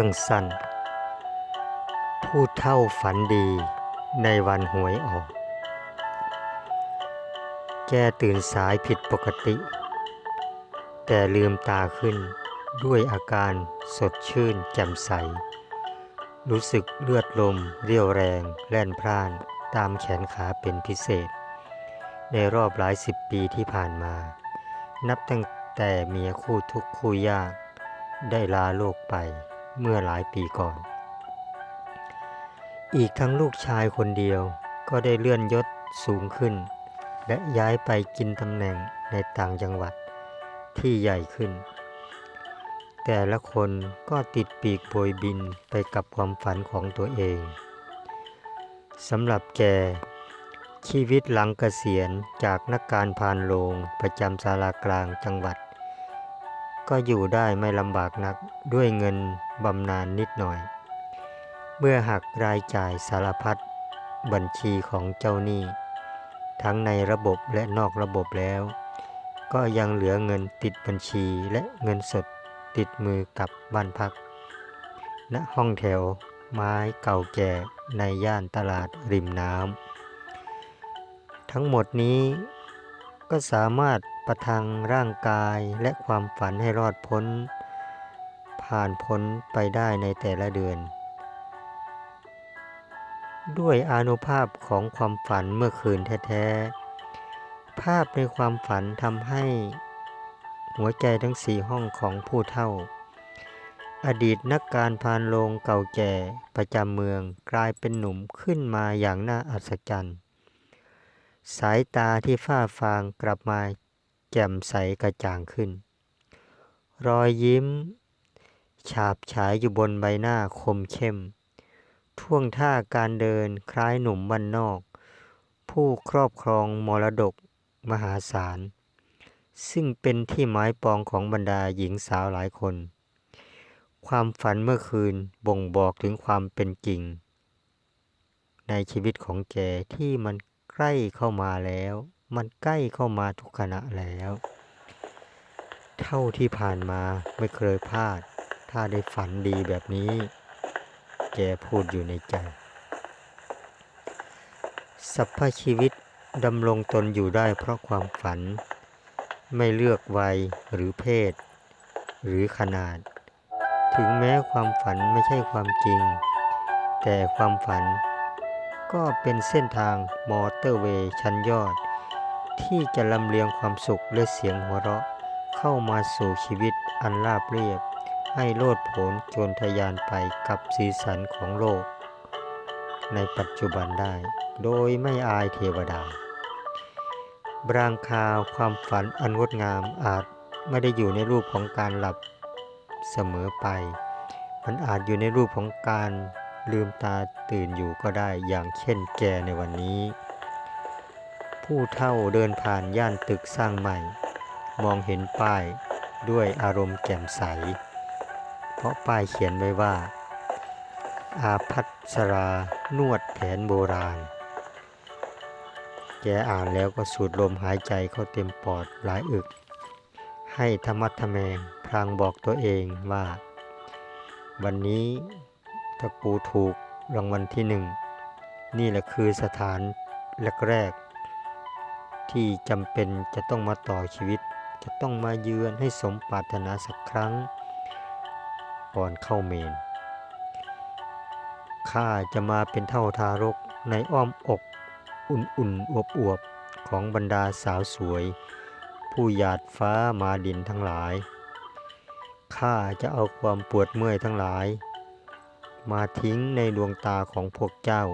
รื่องสั้น ผู้เท่าฝันดีในวันหวยออก แกตื่นสายผิดปกติ แต่ลืมตาขึ้นด้วยอาการสดชื่นแจ่มใส รู้สึกเลือดลมเรี่ยวแรงแล่นพร่านตามแขนขาเป็นพิเศษ ในรอบหลายสิบปีที่ผ่านมา นับตั้งแต่เมียคู่ทุกคู่ยาก ได้ลาโลกไป เมื่อหลายปีก่อน อีกทั้งลูกชายคนเดียวก็ได้เลื่อนยศสูงขึ้น และย้ายไปกินตำแหน่งในต่างจังหวัดที่ใหญ่ขึ้น แต่ละคนก็ติดปีกโบยบินไปกับความฝันของตัวเองสำหรับแกชีวิตหลังเกษียณจากนักการพานโรงประจำศาลากลางจังหวัด ก็อยู่ได้ไม่ลำบากนักด้วยเงิน บำนาญนิดหน่อย เมื่อหักรายจ่ายสารพัดบัญชีของเจ้าหนี้ ทั้งในระบบและนอกระบบแล้ว ก็ยังเหลือเงินติดบัญชีและเงินสดติดมือกลับบ้านพัก ณห้องแถวไม้เก่าแก่ในย่านตลาดริมน้ำ ทั้งหมดนี้ก็สามารถประทังร่างกายและความฝันให้รอดพ้น ผ่านพ้นไปได้ในแต่ละเดือน ด้วยอานุภาพของความฝันเมื่อคืนแท้ๆ ภาพในความฝันทำให้หัวใจทั้งสี่ห้องของผู้เท่า อดีตนักการพานโรงเก่าแก่ประจำเมืองกลายเป็นหนุ่มขึ้นมาอย่างน่าอัศจรรย์ สายตาที่ฝ้าฟางกลับมาแจ่มใสกระจ่างขึ้น รอยยิ้ม ฉาบฉายอยู่บนใบหน้าคมเข้ม ท่วงท่าการเดินคล้ายหนุ่มบ้านนอก ผู้ครอบครองมรดกมหาศาล ซึ่งเป็นที่หมายปองของบรรดาหญิงสาวหลายคน ความฝันเมื่อคืนบ่งบอกถึงความเป็นจริง ในชีวิตของแกที่มันใกล้เข้ามาแล้ว มันใกล้เข้ามาทุกขณะแล้ว เท่าที่ผ่านมาไม่เคยพลาด ถ้าได้ฝันดีแบบนี้ แกพูดอยู่ในใจสัพพชีวิตดำรงตนอยู่ได้เพราะความฝัน ไม่เลือกวัยหรือเพศ หรือขนาด ถึงแม้ความฝันไม่ใช่ความจริง แต่ความฝันก็เป็นเส้นทางมอเตอร์เวย์ชั้นยอด ที่จะลำเลียงความสุขและเสียงหัวเราะเข้ามาสู่ชีวิตอันราบเรียบ ให้โลดโผนโจรทะยานไปกับสีสันของโลก ในปัจจุบันได้ โดยไม่อายเทวดา บรางคราวความฝันอันงดงามอาจไม่ได้อยู่ในรูปของการหลับเสมอไป มันอาจอยู่ในรูปของการลืมตาตื่นอยู่ก็ได้อย่างเช่นแกในวันนี้ ผู้เท่าเดินผ่านย่านตึกสร้างใหม่ มองเห็นป้ายด้วยอารมณ์แจ่มใส เพราะป้ายเขียนไว้ว่า อาพัสรานวดแผนโบราณ แกอ่านแล้วก็สูดลมหายใจเข้าเต็มปอดหลายอึก ให้ธรรมัดทแมงพลางบอกตัวเองว่า วันนี้ถ้ากูถูกรางวัลที่หนึ่ง นี่แหละคือสถานแรกๆที่จำเป็นจะต้องมาต่อชีวิต จะต้องมาเยือนให้สมปรารถนาสักครั้ง ก่อนเข้าเมน ข้าจะมาเป็นเท่าทารกในอ้อมอกอุ่นๆอวบๆ ของบรรดาสาวสวย ผู้หยาดฟ้ามาดินทั้งหลาย ข้าจะเอาความปวดเมื่อยทั้งหลาย มาทิ้งในดวงตาของพวกเจ้า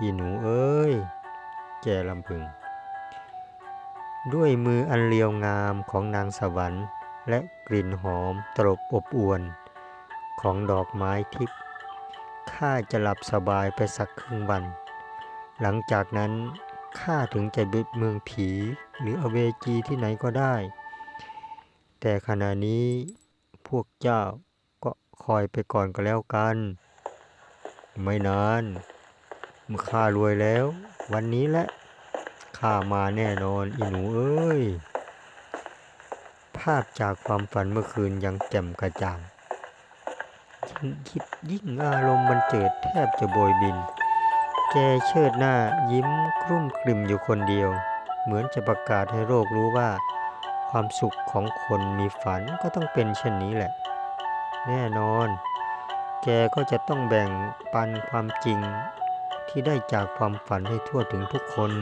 อีหนูเอ้ย แกลำพึง ด้วยมืออันเรียวงามของนางสวรรค์และกลิ่นหอมตรบอบอวน ของดอกไม้ทิพย์ข้าจะหลับสบายไปสักครึ่งวัน หลังจากนั้นข้าถึงจะบิดเมืองผี หรืออเวจีที่ไหนก็ได้ แต่ขณะนี้พวกเจ้าก็คอยไปก่อนก็แล้วกัน ไม่นานเมื่อข้ารวยแล้ว วันนี้แหละข้ามาแน่นอนอีหนูเอ้ย ภาพจากความฝันเมื่อคืนยังแจ่มกระจ่าง ยิ่งคิดยิ่งอารมณ์มันเจิดแทบจะโบยบิน แกเชิดหน้ายิ้มกรุ่มกลิ่มอยู่คนเดียว เหมือนจะประกาศให้โลกรู้ว่า ความสุขของคนมีฝันก็ต้องเป็นเช่นนี้แหละ แน่นอน แกก็จะต้องแบ่งปันความจริงที่ได้จากความฝันให้ทั่วถึงทุกคน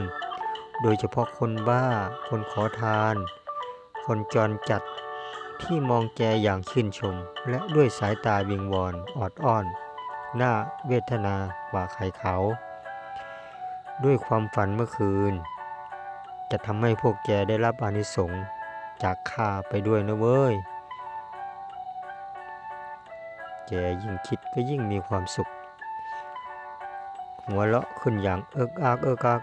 โดยเฉพาะคนบ้า คนขอทาน คนจรจัด ที่มองแกอย่างชื่นชม และด้วยสายตาวิงวอนออดอ้อน หน้าเวทนากว่าใครเขา ด้วยความฝันเมื่อคืน จะทำให้พวกแกได้รับอานิสงส์จากข้าไปด้วยนะเว้ย แกยิ่งคิดก็ยิ่งมีความสุข หัวเราะขึ้นอย่างเอิกอักเอิกอัก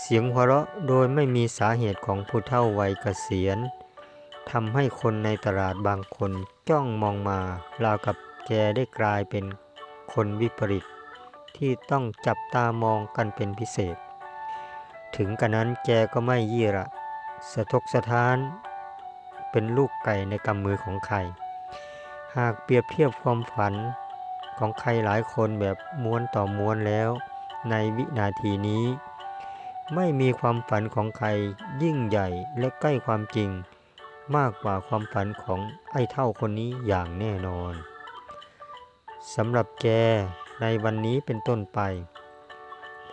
เสียงหัวเราะโดยไม่มีสาเหตุของผู้เฒ่าวัยเกษียณ ทำให้คนในตลาดบางคนจ้องมองมาราวกับแกได้กลายเป็นคนวิปริต ที่ต้องจับตามองกันเป็นพิเศษ ถึงกระนั้นแกก็ไม่ยี่ระ สะทกสะท้าน เป็นลูกไก่ในกำมือของใคร หากเปรียบเทียบความฝันของใครหลายคนแบบม้วนต่อม้วนแล้ว ในวินาทีนี้ ไม่มีความฝันของใครยิ่งใหญ่และใกล้ความจริง มากกว่าความฝันของไอ้เท่าคนนี้อย่างแน่นอนสำหรับแกในวันนี้เป็นต้นไป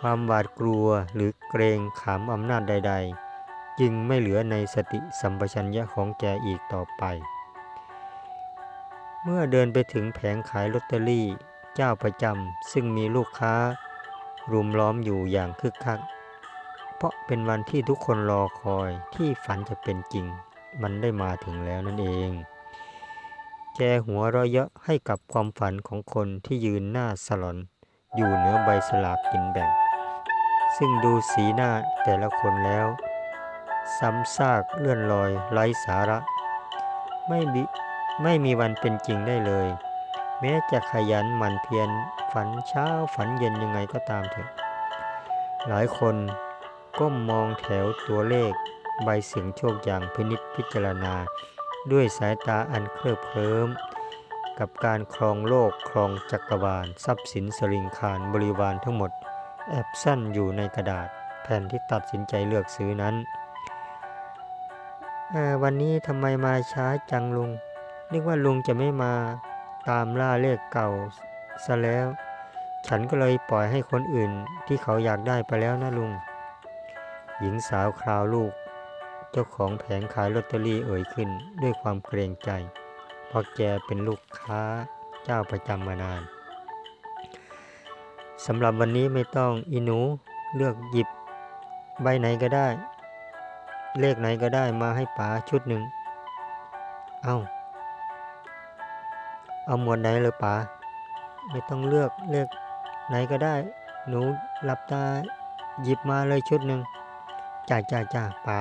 ความหวาดกลัวหรือเกรงขามอำนาจใด ๆ จึงไม่เหลือในสติสัมปชัญญะของแกอีกต่อไป เมื่อเดินไปถึงแผงขายลอตเตอรี่เจ้าประจำซึ่งมีลูกค้า รุมล้อมอยู่อย่างคึกคัก เพราะเป็นวันที่ทุกคนรอคอยที่ฝันจะเป็นจริง มันได้มาถึงแล้วนั่นเอง แกหัวเราะเยาะให้กับความฝันของคนที่ยืนหน้าสลอน อยู่เหนือใบสลากกินแบ่ง ซึ่งดูสีหน้าแต่ละคนแล้ว ซ้ำซากเลื่อนลอยไร้สาระ ไม่มีไม่มีวันเป็นจริงได้เลย แม้จะขยันหมั่นเพียรฝันเช้าฝันเย็นยังไงก็ตามเถอะ หลายคนก้มมองแถวตัวเลข ใบเสียงโชคอย่างพินิจพิจารณา ด้วยสายตาอันเคลิบเคลิ้มกับการครองโลกครองจักรวาล ทรัพย์สินสลิงคารบริวารทั้งหมด แอบสั้นอยู่ในกระดาษ แผ่นที่ตัดสินใจเลือกซื้อนั้นวันนี้ทำไมมาช้าจังลุง นึกว่าลุงจะไม่มาตามล่าเลขเก่าซะแล้ว ฉันก็เลยปล่อยให้คนอื่นที่เขาอยากได้ไปแล้วนะลุง หญิงสาวคราวลูก เจ้าของแผงขายลอตเตอรี่เอ่ยขึ้นด้วยความเกรงใจ เพราะแกเป็นลูกค้าเจ้าประจำมานานสำหรับวันนี้ไม่ต้องอีหนูเลือกหยิบใบไหนก็ได้ เลขไหนก็ได้มาให้ป๋าชุดหนึ่ง เอาเอาหมวดไหนเลยป๋าไม่ต้องเลือกเลขไหนก็ได้ หนูหลับตาหยิบมาเลยชุดหนึ่งจ้าจ้าจ้าป๋า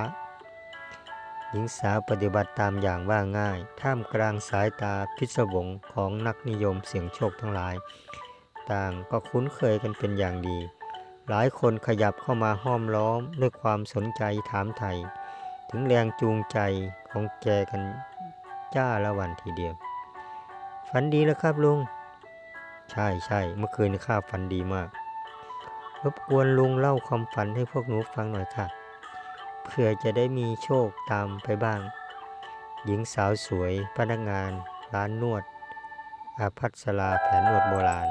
หญิงสาวปฏิบัติตามอย่างว่าง่าย ท่ามกลางสายตาพิศวงของนักนิยมเสียงโชคทั้งหลาย ต่างก็คุ้นเคยกันเป็นอย่างดี หลายคนขยับเข้ามาห้อมล้อมด้วยความสนใจถามไทย ถึงแรงจูงใจของแกกันจ้าละวันทีเดียว ฝันดีแล้วครับลุง ใช่ใช่เมื่อคืนข้าฝันดีมาก รบกวนลุงเล่าความฝันให้พวกหนูฟังหน่อยค่ะ เพื่อจะได้มีโชคตามไปบ้าง หญิงสาวสวยพนักงาน ร้านนวด อาพัสราแผนนวดโบราณ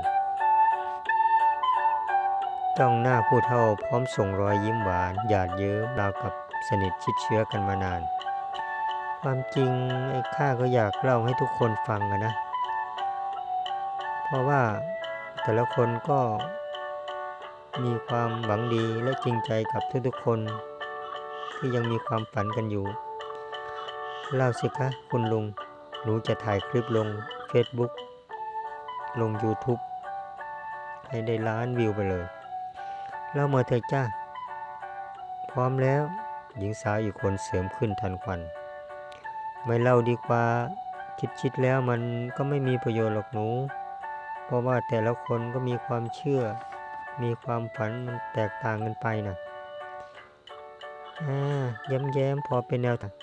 จ้องหน้าผู้เฒ่าพร้อมส่งรอยยิ้มหวาน หยาดเยิ้มราวกับสนิทชิดเชื้อกันมานาน ความจริงไอ้ข้าก็อยากเล่าให้ทุกคนฟังนะ เพราะว่าแต่ละคนก็มีความหวังดีและจริงใจกับทุกๆคน ที่ยังมีความฝันกันอยู่ เล่าสิคะคุณลุง หนูจะถ่ายคลิปลง Facebook ลง YouTube ให้ได้ล้านวิวไปเลย เล่ามาเถอะจ้า พร้อมแล้ว หญิงสาวอีกคนเสริมขึ้นทันควัน ไม่เล่าดีกว่า คิดๆแล้วมันก็ไม่มีประโยชน์หรอกหนู เพราะว่าแต่ละคนก็มีความเชื่อ มีความฝันมันแตกต่างกันไปน่ะ อ่าแย้มๆพอเป็นแนวทาง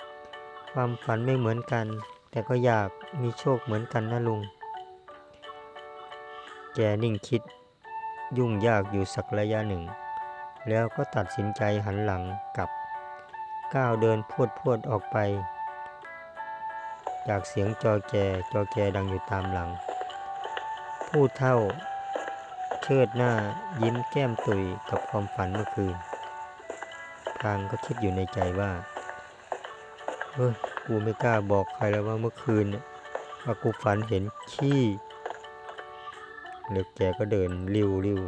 ความฝันไม่เหมือนกัน แต่ก็อยากมีโชคเหมือนกันนะลุง แกนิ่งคิด ยุ่งยากอยู่สักระยะหนึ่ง แล้วก็ตัดสินใจหันหลังกลับ ก้าวเดินพวดพวดออกไป จากเสียงจอแจจอแจดังอยู่ตามหลัง ผู้เท่า เชิดหน้ายิ้มแก้มตุยกับความฝันเมื่อคืน พลางก็คิดอยู่ในใจว่าเฮ้ยกูไม่กล้าบอกใครแล้วว่าเมื่อคืนน่ะว่ากูฝันเห็นขี้เด็กแกก็เดินริ้วริ้ว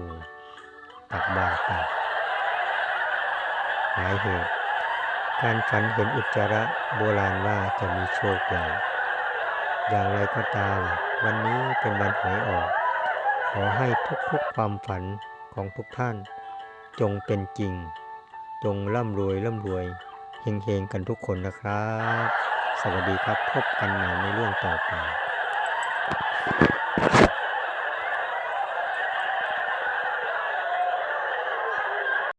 ตักบาตรไปหายเหตุการฝันเห็นอุจจาระโบราณว่าจะมีโชคใหญ่อย่างไรก็ตาม วันนี้เป็นวันหวยออก ขอให้ทุกๆความฝันของทุกท่าน จงเป็นจริง จงร่ำรวยร่ำรวยเฮงๆกันทุกคนนะครับ สวัสดีครับพบกันใหม่ในเรื่องต่อไป